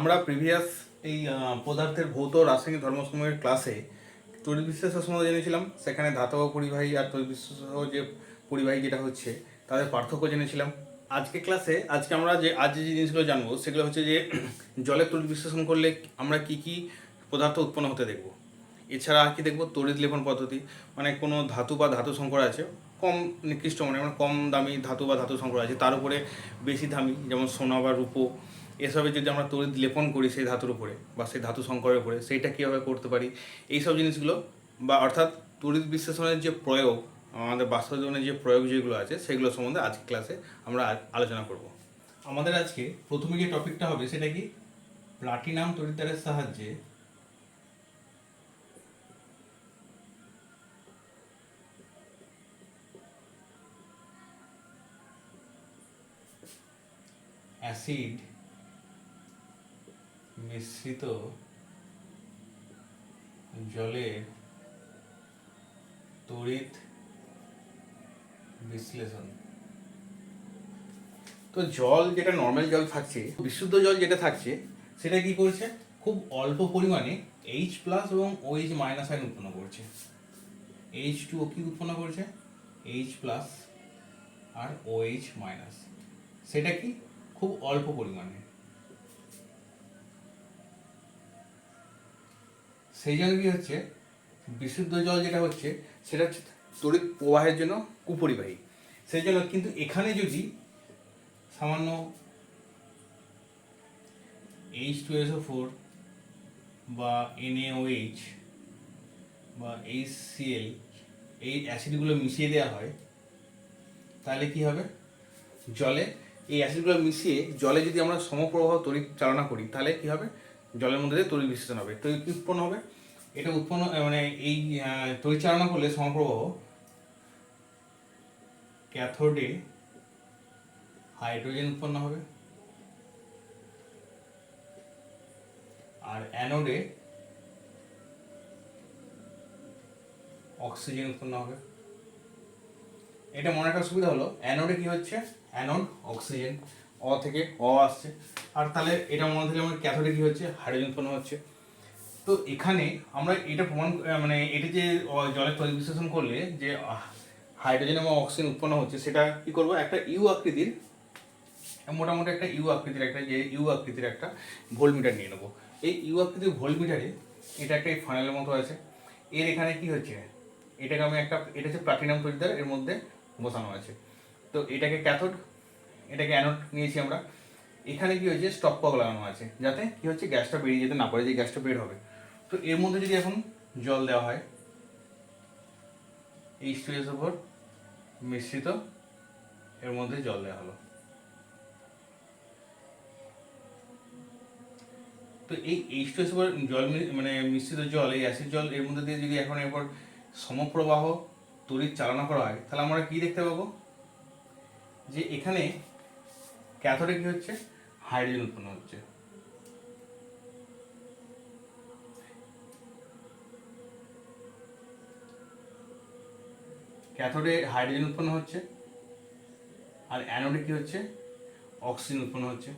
আমরা প্রিভিয়াস এই পদার্থের ভৌত রাসায়নিক ধর্মসমূহের ক্লাসে তড়িৎ বিশ্লেষণ সম্বন্ধে জেনেছিলাম। সেখানে ধাতব পরিবাহী আর তড়িৎ বিশ্লেষণ যে পরিবাহী যেটা হচ্ছে, তাদের পার্থক্য জেনেছিলাম। আজকে ক্লাসে আজকে আমরা যে, আজ যে জিনিসগুলো জানব, সেগুলো হচ্ছে যে, জলের তড়িৎ বিশ্লেষণ করলে আমরা কি কি পদার্থ উৎপন্ন হতে দেখব। এছাড়া আর কি দেখব? তড়িৎ লেপন পদ্ধতি। মানে কোনো ধাতু বা ধাতু সংকর আছে, কম নিকৃষ্ট মানে মানে কম দামি ধাতু বা ধাতু সংকর আছে, তার উপরে বেশি দামি, যেমন সোনা বা রূপো এসবে যদি আমরা তড়িৎ লেপন করি সেই ধাতুর উপরে বা সেই ধাতু সংকরের উপরে, সেইটা কীভাবে করতে পারি? এই সব জিনিসগুলো বা অর্থাৎ তড়িৎ বিশ্লেষণের যে প্রয়োগ, আমাদের বাস্তব জীবনের যে প্রয়োগ যেগুলো আছে, সেগুলো সম্বন্ধে আজকে ক্লাসে আমরা আলোচনা করব। আমাদের আজকে প্রথমে যে টপিকটা হবে, সেটা কি? প্লাটিনাম তড়িৎদ্বারের সাহায্যে অ্যাসিড মিশ্রিত জলের তড়িৎ বিশ্লেষণ। তো জল যেটা নর্মাল জল থাকছে, বিশুদ্ধ জল যেটা থাকছে, সেটা কি করছে? খুব অল্প পরিমাণে এইচ প্লাস এবং ওইচ মাইনাস আয়ন উৎপন্ন করছে। এইচ টু ও কি উৎপন্ন করছে? এইচ প্লাস আর ওএইচ মাইনাস সেটা কি? খুব অল্প পরিমাণে। সেই জন্য কি হচ্ছে? বিশুদ্ধ জল যেটা হচ্ছে, সেটা হচ্ছে তড়িৎ প্রবাহের জন্য কুপরিবাহী। সেই জন্য কিন্তু এখানে যদি সামান্য এইচ টু এসও ফোর বা এনএওএইচ বা এইচ সিএল এই অ্যাসিডগুলো মিশিয়ে দেওয়া হয়, তাহলে কি হবে? জলে, এই অ্যাসিডগুলো মিশিয়ে জলে যদি আমরা সমপ্রবাহ তড়িৎ চালনা করি, তাহলে কি হবে? জলের মধ্যে দিয়ে তড়িৎ বিশ্লেষণ হবে। তড়িৎ উৎপন্ন হবে? এটা উৎপন্ন মানে এই আহ, তড়িৎ চালনা করলে সমপ্রবাহ ক্যাথোডে হাইড্রোজেন উৎপন্ন হবে আর অ্যানোডে অক্সিজেন উৎপন্ন হবে। এটা মনে রাখার সুবিধা হলো অ্যানোডে কি হচ্ছে? Anode oxygen. অ থেকে অ আসছে। আর তাহলে এটা মনে থেকে আমার ক্যাথোডে কি হচ্ছে? হাইড্রোজেন উৎপন্ন হচ্ছে। তো এখানে আমরা এটা প্রমাণ মানে এটা যে জলের তড়িৎ বিশ্লেষণ করলে যে হাইড্রোজেন এবং অক্সিজেন উৎপন্ন হচ্ছে, সেটা কি করব? একটা ইউ আকৃতির, মোটামুটি একটা ইউ আকৃতির একটা, যে ইউ আকৃতির একটা ভোল্টমিটার নিয়ে নেব। এই ইউ আকৃতির ভোল্টমিটারে এটা একটা ফানেলের মতো আছে। এর এখানে কি হচ্ছে? এটাকে আমি একটা, এটা হচ্ছে প্লাটিনাম তৈরিদার এর মধ্যে বসানো আছে। তো এটাকে ক্যাথোড এটাকে অ্যানোড নিয়েছি আমরা। এখানে কি হয়েছে? স্টপ কক লাগানো আছে। যাতে কি হচ্ছে? গ্যাসটা বেরিয়ে যেতে না পারে, যে গ্যাসটা বের হবে। তো এর মধ্যে যদি এখন জল দেওয়া হয় এই এস ওপর মিশ্রিত এর মধ্যে জল দেওয়া হলো। তো এই এইচ টু এস জল মানে মিশ্রিত জল, এই অ্যাসিড জল এর মধ্যে দিয়ে যদি এখন এরপর সমপ্রবাহ তড়িৎ চালনা করা হয়, তাহলে আমরা কি দেখতে পাবো? যে এখানে ক্যাথোডে কি হচ্ছে? হাইড্রোজেন উৎপন্ন হচ্ছে। ক্যাথোডে হাইড্রোজেন উৎপন্ন হচ্ছে। আর অ্যানোডে কি হচ্ছে? অক্সিজেন উৎপন্ন হচ্ছে।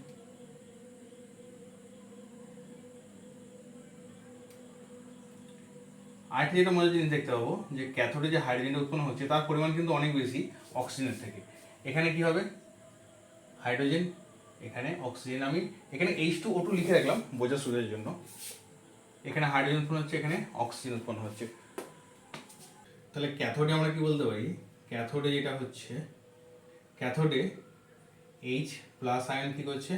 আরেকটা যেটা মজার জিনিস দেখতে পাবো, যে ক্যাথোডে যে হাইড্রোজেনটা উৎপন্ন হচ্ছে, তার পরিমাণ কিন্তু অনেক বেশি অক্সিজেনের থেকে। এখানে কি হবে? হাইড্রোজেন, এখানে অক্সিজেন, আমি এখানে এইচ টু ও টু লিখে রাখলাম বোঝার সুবিধার জন্য। এখানে হাইড্রোজেন উৎপন্ন হচ্ছে, এখানে অক্সিজেন উৎপন্ন হচ্ছে। তাহলে ক্যাথোডে আমরা কি বলতে পারি? ক্যাথোডে যেটা হচ্ছে, ক্যাথোডে এইচ প্লাস আয়ন কি করছে?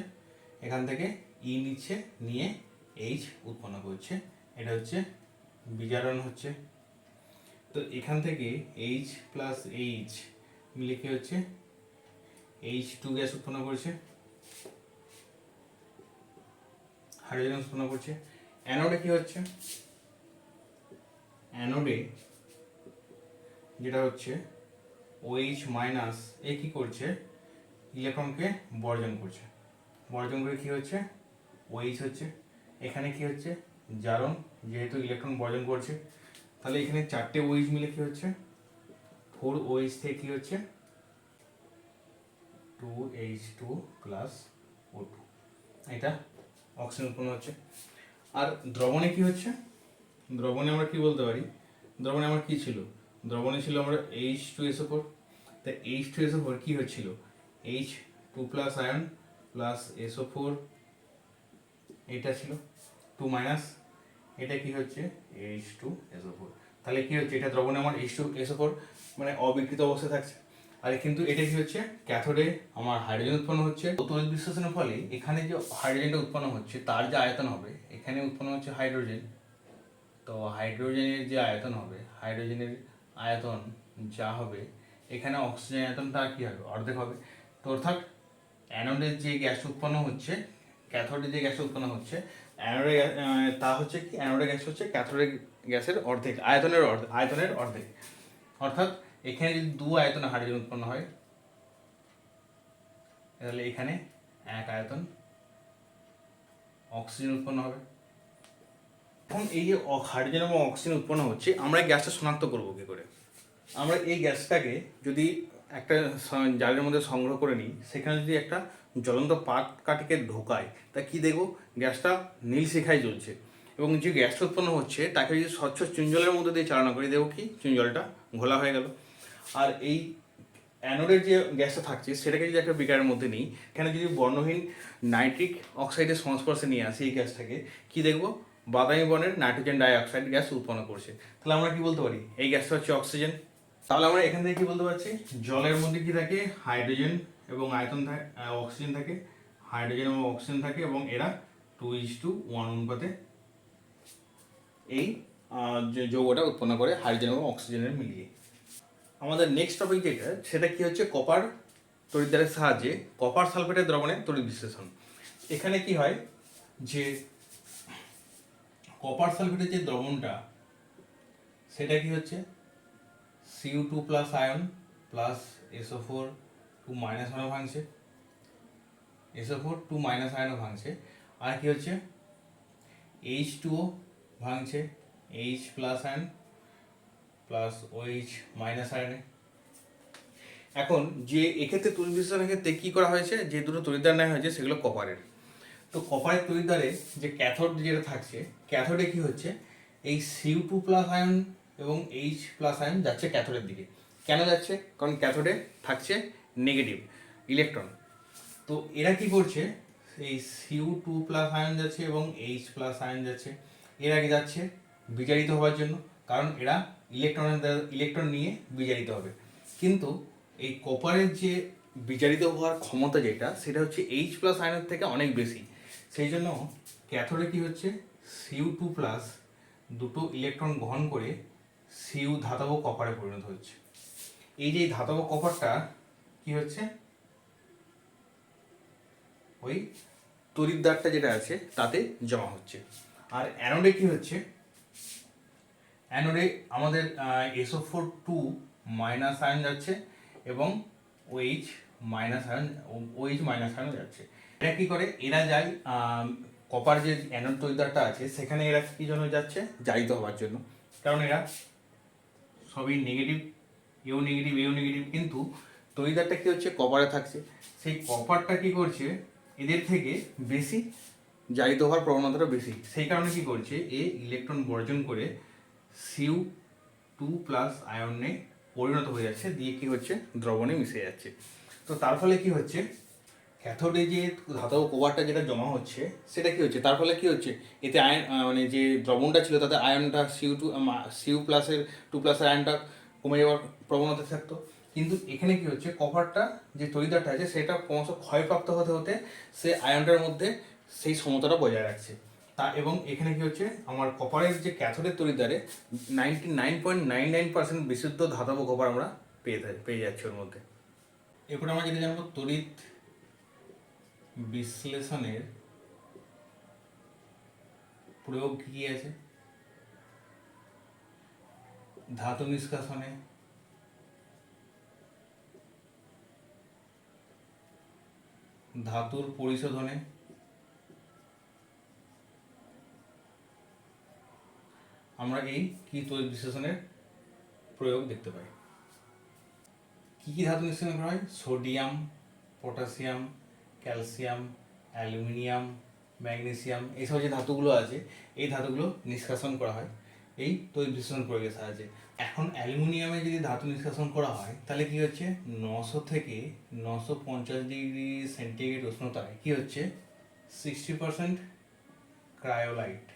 এখান থেকে ই নিচ্ছে, নিয়ে এইচ উৎপন্ন করছে। এটা হচ্ছে বিজারণ হচ্ছে। তো এখান থেকে এইচ প্লাস এইচ মিলে কি হচ্ছে? এইচ টু গ্যাস উৎপন্ন করছে। হাইড্রোজেন উৎপন্ন করছে। অ্যানোডে কি হচ্ছে? অ্যানোডে যেটা হচ্ছে ওএইচ মাইনাস এ কি করছে? ইলেকট্রনকে বর্জন করছে। বর্জন করে কি হচ্ছে? ওএইচ হচ্ছে। এখানে কি হচ্ছে? জারণ, যেহেতু ইলেকট্রন বর্জন করছে। তাহলে এখানে চারটে ওএইচ মিলে কি হচ্ছে? ফোর ওএইচ থেকে কি হচ্ছে? Two H two plus O two এটা অক্সিজেন উৎপন্ন হচ্ছে। আর দ্রবণে কি হচ্ছে? দ্রবণে আমরা কি বলতে পারি? দ্রবণে আমার কি ছিল? দ্রবণে ছিল আমরা এইচ টু এসও ফোর তা এইচ টু এসও ফোর কী হচ্ছিল? H two plus ion plus SO four এটা ছিল টু মাইনাস এটা কি হচ্ছে? এইচ টু এসও ফোর তাহলে কি হচ্ছে? এটা দ্রবণে আমার এইচ টু এসও ফোর মানে অবিকৃত অবস্থায় থাকছে। আর কিন্তু এটা কি হচ্ছে? ক্যাথোডে আমার হাইড্রোজেন উৎপন্ন হচ্ছে। তড়িৎ বিশ্লেষণের ফলে এখানে যে হাইড্রোজেনটা উৎপন্ন হচ্ছে, তার যে আয়তন হবে, এখানে উৎপন্ন হচ্ছে হাইড্রোজেন তো হাইড্রোজেনের যে আয়তন হবে হাইড্রোজেনের আয়তন যা হবে, এখানে অক্সিজেন আয়তনটা কী হবে? অর্ধেক হবে। তো অর্থাৎ অ্যানোডের যে গ্যাস উৎপন্ন হচ্ছে ক্যাথোডে যে গ্যাস উৎপন্ন হচ্ছে অ্যানোডে তা হচ্ছে কি? অ্যানোডে গ্যাস হচ্ছে ক্যাথোডে গ্যাসের অর্ধেক, আয়তনের অর্ধেক আয়তনের অর্ধেক। অর্থাৎ এখানে যদি দু আয়তনে হাইড্রোজেন উৎপন্ন হয়, তাহলে এখানে এক আয়তন অক্সিজেন উৎপন্ন হবে। এখন এই যে হাইড্রোজেন এবং অক্সিজেন উৎপন্ন হচ্ছে, আমরা গ্যাসটা শনাক্ত করব কী করে? আমরা এই গ্যাসটাকে যদি একটা জালের মধ্যে সংগ্রহ করে নিই, সেখানে যদি একটা জ্বলন্ত পাট কাঠিকে ঢোকায়, তা কি দেখব? গ্যাসটা নীল শিখায় জ্বলছে। এবং যে গ্যাসটা উৎপন্ন হচ্ছে, তাকে যদি স্বচ্ছ চুন জলের মধ্যে দিয়ে চালনা করি, দেখব কি? জলটা ঘোলা হয়ে গেল। আর এই অ্যানোডের যে গ্যাসটা থাকছে, সেটাকে যদি একটা বিকারের মধ্যে নিই, এখানে যদি বর্ণহীন নাইট্রিক অক্সাইডের সংস্পর্শে নিয়ে আসি এই গ্যাসটাকে, কি দেখব? বাদামি বর্ণের নাইট্রোজেন ডাইঅক্সাইড গ্যাস উৎপন্ন করছে। তাহলে আমরা কি বলতে পারি? এই গ্যাসটা হচ্ছে অক্সিজেন। তাহলে আমরা এখান থেকে কি বলতে পারছি? জলের মধ্যে কি থাকে? হাইড্রোজেন এবং আয়তন থাকে অক্সিজেন থাকে। হাইড্রোজেন এবং অক্সিজেন থাকে এবং এরা টু ইজ টু ওয়ান অনুপাতে এই যৌগটা উৎপন্ন করে হাইড্রোজেন এবং অক্সিজেনের মিলিয়ে। আমাদের নেক্সট টপিক যেটা, সেটা কি হচ্ছে? কপার তড়িৎদ্বারের সাহায্যে কপার সালফেটের দ্রবণে তড়িৎ বিশ্লেষণ। এখানে কি হয়? যে কপার সালফেটের যে দ্রবণটা, সেটা কি হচ্ছে? C U two plus ion plus SO four two minus আয়নও ভাঙছে। এসও ফোর টু মাইনাস আয়নও ভাঙছে। আর কি হচ্ছে? এইচ টুও ভাঙছে। H plus ion plus OH minus আয়নে এখন যে এক্ষেত্রে তড়িৎ বিশ্লেষণের ক্ষেত্রে কী করা হয়েছে? যে দুটো তড়িৎদ্বার নেওয়া হয়েছে, সেগুলো কপারের তো কপারের তড়িৎদ্বারে যে ক্যাথোড যেটা থাকছে ক্যাথোডে কি হচ্ছে? এই C U two plus ion এবং এইচ প্লাস আয়ন যাচ্ছে ক্যাথোডের দিকে। কেন যাচ্ছে? কারণ ক্যাথোডে থাকছে নেগেটিভ ইলেকট্রন তো এরা কি করছে? এই সিউ টু প্লাস আয়ন যাচ্ছে এবং এইচ প্লাস আয়ন যাচ্ছে। এরা কি যাচ্ছে বিজারিত হওয়ার জন্য। কারণ এরা ইলেকট্রনের দ্বারা- ইলেকট্রন নিয়ে বিজারিত হবে। কিন্তু এই কপারের যে বিজারিত হওয়ার ক্ষমতা যেটা, সেটা হচ্ছে এইচ প্লাস আয়নের থেকে অনেক বেশি। সেই জন্য ক্যাথোডে কি হচ্ছে? সিউ টু প্লাস দুটো ইলেকট্রন গ্রহণ করে সিউ ধাতব কপারে পরিণত হচ্ছে। এই যে ধাতব কপারটা কি হচ্ছে? ওই তড়িৎদ্বারটা যেটা আছে, তাতে জমা হচ্ছে। আর অ্যানোডে কি হচ্ছে? অ্যানোডে আমাদের SO four two minus ion যাচ্ছে এবং OH minus ion OH minus ion যাচ্ছে। এরা কি করে? এরা যায় কপার যে অ্যানোড তড়িৎদ্বারটা আছে, সেখানে এরা কি জন্য যাচ্ছে? জারিত হওয়ার জন্য। কারণ এরা সবই নেগেটিভ এও নেগেটিভ এও নেগেটিভ কিন্তু তড়িৎদ্বারটা কি হচ্ছে? কপারে থাকছে। সেই কপারটা কি করছে? এদের থেকে বেশি জারিত হওয়ার প্রবণতাটা বেশি। সেই কারণে কি করছে? এ ইলেকট্রন বর্জন করে সিউ টু প্লাস আয়নে পরিণত হয়ে যাচ্ছে, দিয়ে কি হচ্ছে? দ্রবণে মিশে যাচ্ছে। তো তার ফলে কি হচ্ছে? ক্যাথোডে যে ধাতব কোবারটা যেটা জমা হচ্ছে, সেটা কি হচ্ছে? তার ফলে কি হচ্ছে? এতে আয়ন মানে যে দ্রবণটা ছিল, তাতে আয়নটা C U two C U প্লাসের টু প্লাসের আয়নটা কমে যাওয়ার প্রবণতা থাকতো। কিন্তু এখানে কি হচ্ছে? কভারটা যে তরিদারটা আছে, সেটা ক্রমশ ক্ষয়প্রাপ্ত হতে হতে সে আয়নটার মধ্যে সেই সমতাটা বজায় রাখছে। তা এবং এখানে কি হচ্ছে? আমার কপারের যে ক্যাথোডের তরিদারে ninety nine point nine nine percent বিশুদ্ধ ধাতব কপার আমরা পেয়ে পেয়ে যাচ্ছি ওর মধ্যে। এরপর আমরা যেটা জানব, তড়িৎ বিশ্লেষণের প্রয়োগ কি আছে? ধাতু নিষ্কাশনে, ধাতুর পরিশোধনে আমরা এই কি তড়িৎ বিশ্লেষণের প্রয়োগ দেখতে পাই। কি কি ধাতু নিষ্কাশন করা হয় sodium, potassium, calcium, aluminium, magnesium এইসব যে ধাতুগুলো আছে, এই ধাতুগুলো নিষ্কাশন করা হয়। এই তড়িৎ বিশ্লেষণ প্রয়োগের সাহায্যে। এখন অ্যালুমিনিয়ামে যদি ধাতু নিষ্কাশন করা হয়, তাহলে কি হচ্ছে? নশো থেকে নশো পঞ্চাশ ডিগ্রি সেন্টিগ্রেড উষ্ণতায় কি হচ্ছে? Sixty percent cryolite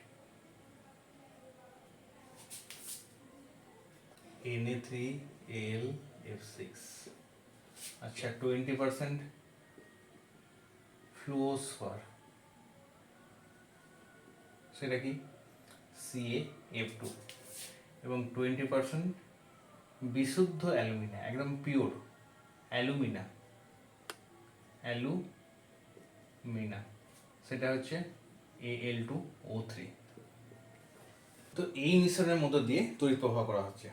Na three L F six আচ্ছা টোয়েন্টি পার্সেন্ট ফ্লুওসফার সেটা কি? সিএ এফ টু এবং টোয়েন্টি পার্সেন্ট বিশুদ্ধ অ্যালুমিনা একদম পিওর অ্যালুমিনা। অ্যালুমিনা। সেটা হচ্ছে এ এল টু ও থ্রি তো এই মিশ্রণের মধ্য দিয়ে তড়িৎ প্রবাহ করা হচ্ছে।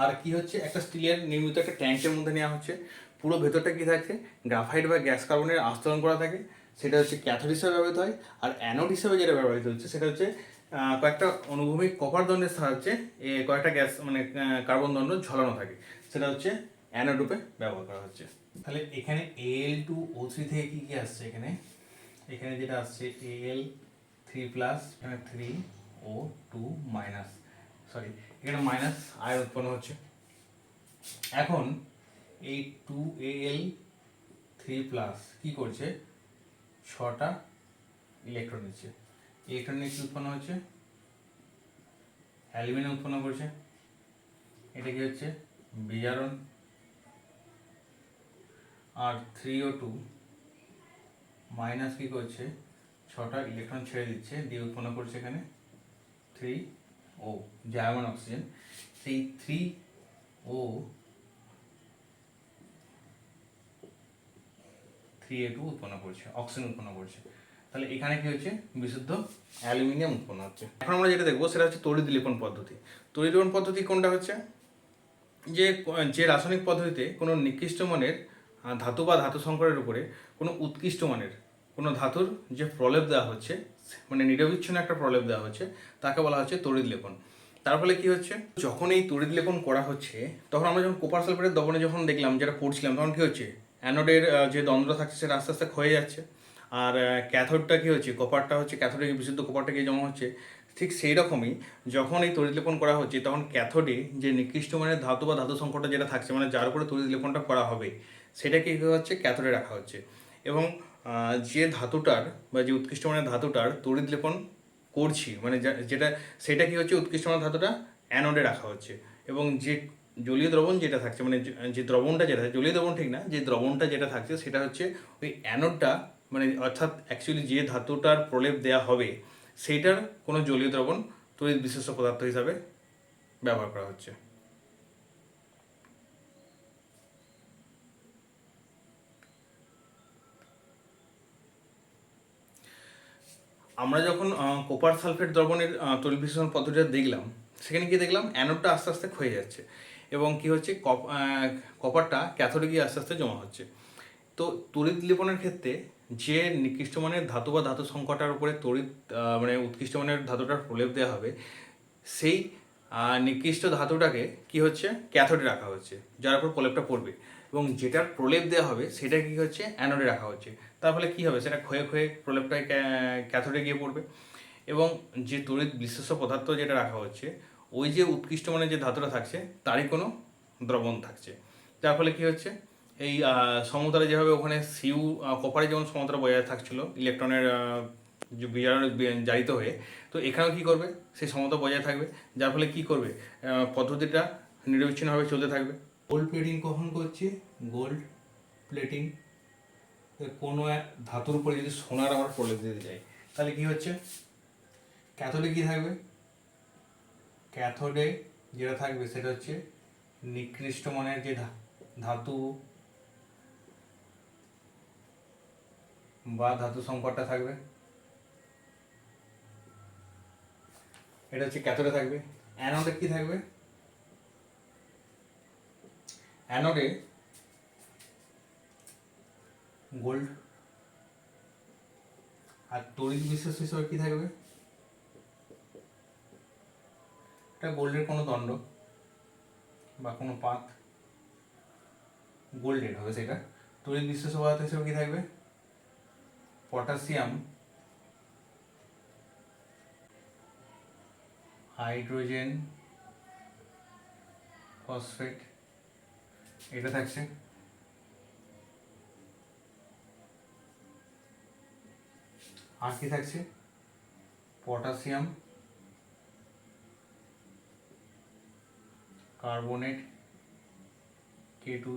আর কি হচ্ছে? একটা স্টিলের নির্মিত একটা ট্যাঙ্কের মধ্যে নেওয়া হচ্ছে। পুরো ভেতরটা কি থাকছে? গ্রাফাইট বা গ্যাস কার্বনের আস্তরণ করা থাকে। সেটা হচ্ছে ক্যাথোড হিসাবে ব্যবহৃত হয়। আর অ্যানোড হিসাবে যেটা ব্যবহৃত হচ্ছে, সেটা হচ্ছে কয়েকটা অনুভূমিক কপার দণ্ডের সাহায্যে কয়েকটা গ্যাস মানে কার্বন দণ্ড ঝলানো থাকে। সেটা হচ্ছে অ্যানোড রূপে ব্যবহার করা হচ্ছে। তাহলে এখানে এ এল টু ও থ্রি থেকে কী কী আসছে এখানে? এখানে যেটা আসছে এ এল থ্রি প্লাস এখানে three O two minus sorry এখানে মাইনাস আয় উৎপন্ন হচ্ছে। এখন এই টু এল থ্রি প্লাস কি করছে? ছটা ইলেকট্রন নিচ্ছে। ইলেকট্রন কি উৎপন্ন হচ্ছে? অ্যালুমিনিয়াম উৎপন্ন করছে। এটা কি হচ্ছে? বিজারণ আর থ্রি ও টু মাইনাস কি করছে? ছটা ইলেকট্রন ছেড়ে দিচ্ছে, দিয়ে উৎপন্ন করছে এখানে। থ্রি ও জার্মান অক্সিজেন সেই three O three A two উৎপন্ন করছে অক্সিজেন উৎপন্ন করছে। তাহলে এখানে কি হচ্ছে? বিশুদ্ধ অ্যালুমিনিয়াম উৎপন্ন হচ্ছে। এখন আমরা যেটা দেখব সেটা হচ্ছে তড়িৎ লিপন পদ্ধতি। তড়িৎ লিপন পদ্ধতি কোনটা হচ্ছে? যে যে রাসায়নিক পদ্ধতিতে কোনো নিকৃষ্ট মানের ধাতু বা ধাতু সংকরের উপরে কোনো উৎকৃষ্ট মানের কোনো ধাতুর যে প্রলেপ দেওয়া হচ্ছে মানে নিরবিচ্ছিন্ন একটা প্রলেপ দেওয়া হচ্ছে, তাকে বলা হচ্ছে তড়িৎ লেপন। তার ফলে কি হচ্ছে? যখন এই তড়িৎ লেপন করা হচ্ছে, তখন আমরা যখন কোপার সালফেটের দবনে যখন দেখলাম, যেটা পড়ছিলাম, তখন কি হচ্ছে? অ্যানোডের যে দ্বন্দ্ব থাকছে, সেটা আস্তে আস্তে ক্ষয়ে যাচ্ছে। আর ক্যাথোডটা কি হচ্ছে? কপারটা হচ্ছে ক্যাথোডে বিশুদ্ধ কপারটা গিয়ে জমা হচ্ছে, ঠিক সেই রকমই যখন এই তড়িৎ লেপন করা হচ্ছে, তখন ক্যাথোডে যে নিকৃষ্ট মানের ধাতু বা ধাতু সংকটটা যেটা থাকছে মানে যার উপরে তড়িৎ লেপনটা করা হবে, সেটাকে কী হচ্ছে? ক্যাথোডে রাখা হচ্ছে। এবং যে ধাতুটার বা যে উৎকৃষ্ট মানের ধাতুটার তড়িৎ লেপন করছি মানে যেটা, সেটা কি হচ্ছে? উৎকৃষ্ট মানের ধাতুটা অ্যানোডে রাখা হচ্ছে। এবং যে জলীয় দ্রবণ যেটা থাকছে মানে যে- দ্রবণটা যেটা জলীয় দ্রবণ ঠিক না, যে দ্রবণটা যেটা থাকছে, সেটা হচ্ছে ওই অ্যানোডটা মানে অর্থাৎ অ্যাকচুয়ালি যে ধাতুটার প্রলেপ দেওয়া হবে সেইটার কোনো জলীয় দ্রবণ তড়িৎ বিশেষ পদার্থ হিসাবে ব্যবহার করা হচ্ছে। আমরা যখন কোপার সালফেট দ্রবণের বিশ্লেষণ পদ্ধতিটা দেখলাম, সেখানে কি দেখলাম অ্যানোডটা আস্তে আস্তে ক্ষয়ে যাচ্ছে এবং কি হচ্ছে কপ- কপারটা ক্যাথোডে গিয়ে আস্তে আস্তে জমা হচ্ছে। তো তড়িৎ লিপনের ক্ষেত্রে যে নিকৃষ্ট মানের ধাতু বা ধাতু সংকটার উপরে তড়িৎ মানে উৎকৃষ্ট মানের ধাতুটার প্রলেপ দেওয়া হবে, সেই নিকৃষ্ট ধাতুটাকে কি হচ্ছে ক্যাথোডে রাখা হচ্ছে, যার উপর প্রলেপটা পড়বে এবং যেটার প্রলেপ দেওয়া হবে সেটা কি হচ্ছে অ্যানোডে রাখা হচ্ছে। তার ফলে কী হবে? সেটা ক্ষয়ে ক্ষয়ে প্রলেপটাই ক্যাথোডে গিয়ে পড়বে। এবং যে তড়িৎ বিশ্লেষ পদার্থ যেটা রাখা হচ্ছে, ওই যে উৎকৃষ্ট মানের যে ধাতুটা থাকছে, তারই কোনো দ্রবণ থাকছে। যার ফলে কী হচ্ছে? এই সমতলে যেভাবে ওখানে সিউ কপারে যেমন সমতলে বজায় থাকছিল, ইলেকট্রনের জারিত হয়ে, তো এখানেও কি করবে? সেই সমতা বজায় থাকবে। যার ফলে কী করবে? পদ্ধতিটা নিরবিচ্ছিন্নভাবে চলতে থাকবে। গোল্ড প্লেটিং কখন করছি? গোল্ড প্লেটিং কোনো এক ধাতুর উপরে যদি সোনার আমরা প্রলেপ দিতে যাই তাহলে কি হচ্ছে? ক্যাথোডে কি থাকবে? ক্যাথোডে যেটা থাকবে সেটা হচ্ছে নিকৃষ্ট মানের যে ধাতু বা ধাতু সংকটটা থাকবে। এটা হচ্ছে ক্যাথোডে থাকবে। অ্যানোডে কি থাকবে? অ্যানোডে গোল্ড। আর তড়িৎ বিশেষ হিসেবে কি থাকবে? এটা গোল্ডের কোনো দণ্ড বা কোনো পাত। গোল্ডের হবে সেটা। তড়িৎ বিশেষ পদার্থ হিসেবে কি থাকবে? পটাশিয়াম। হাইড্রোজেন। ফসফেট। এটা থাকছে। আর কি থাকছে? Potassium, carbonate K two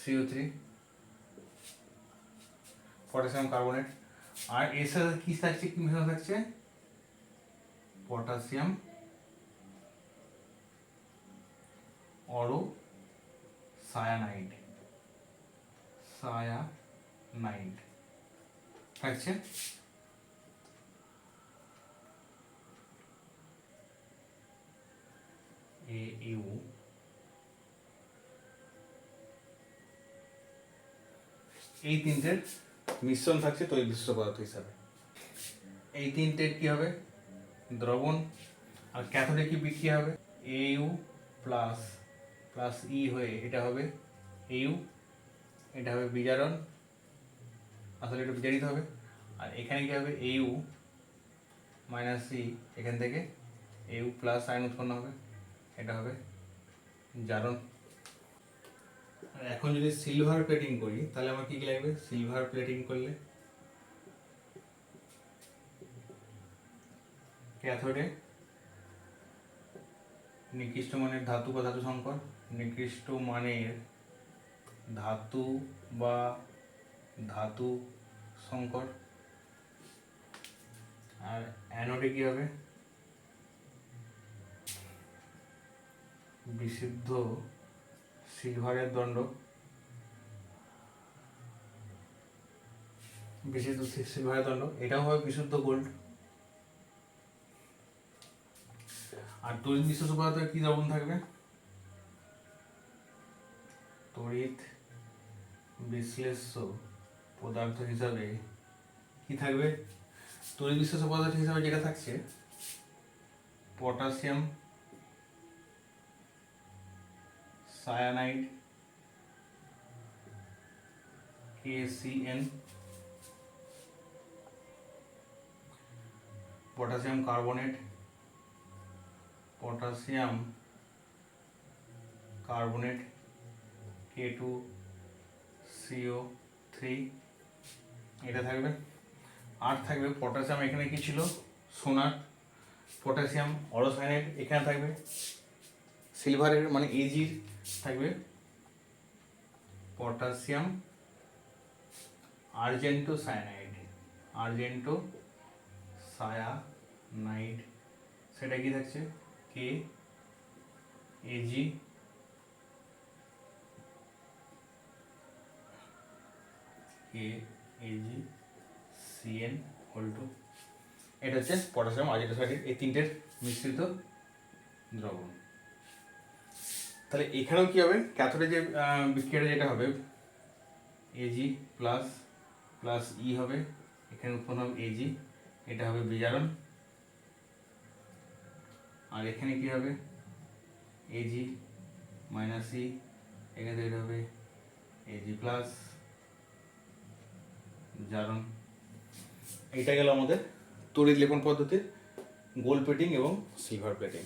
CO three potassium, carbonate. আর এর সাথে কি থাকছে? কি মেশানো থাকছে? Potassium, auro, cyanide. সায়ানাইড। থাকছে। এ ইউ এই তিনটের মিশ্রণ থাকছে তৈরি বিশিষ্ট পদার্থ হিসাবে। এই তিনটের কি হবে? দ্রবণ। আর ক্যাথোডে কি বিক্রিয়া হবে? A U plus plus E হয়ে এটা হবে ইউ এটা হবে বিজারণ। আসলে একটু এটা বিজারিত হবে। আর এখানে কী হবে? ইউ মাইনাস সি এখান থেকে। এ ইউ প্লাস আয়ন উৎপন্ন হবে। এটা হবে জারণ। আর এখন যদি সিলভার প্লেটিং করি, তাহলে আমার কি কি লাগবে? সিলভার প্লেটিং করলে ক্যাথোডে নিকৃষ্ট মানের ধাতু বা ধাতু সংকর, নিকৃষ্ট মানের ধাতু বা ধাতু সংকর। আর অ্যানোডে কি হবে? বিশুদ্ধ সিলভারের দণ্ড। বিশুদ্ধ সিলভারের দণ্ড। এটাও হবে বিশুদ্ধ গোল্ড। আর তড়িৎ বিশেষ পদার্থের কি দ্রবণ থাকবে? তড়িৎ বিশ্লেষ্য পদার্থ হিসাবে কি থাকবে? তড়িৎ বিশ্লেষ্য পদার্থ হিসাবে যেটা থাকছে, potassium cyanide KCN potassium carbonate potassium carbonate K two CO three এটা থাকবে। আর থাকবে, পটাশিয়াম এখানে কি ছিল? সোনার পটাশিয়াম অরোসাইনেট এখানে থাকবে। সিলভারের মানে এজির থাকবে। Potassium argento cyanide argento cyanide সেটা কি থাকছে? K AG K AG CN whole two এটা হচ্ছে পটাশিয়াম সায়ানাইড এই তিনটের মিশ্রিত দ্রবণ। তাহলে এখানেও কি হবে? ক্যাথোডে যে আহ, বিক্রিয়াটা যেটা হবে এজি প্লাস প্লাস ই হবে এখানে উৎপন্ন হবে এজি এটা হবে বিজারণ। আর এখানে কি হবে? এজি মাইনাস ই এখানে এটা হবে এজি প্লাস জারণ এটা গেল আমাদের তড়িৎ লেপন পদ্ধতির গোল্ড প্লেটিং এবং সিলভার প্লেটিং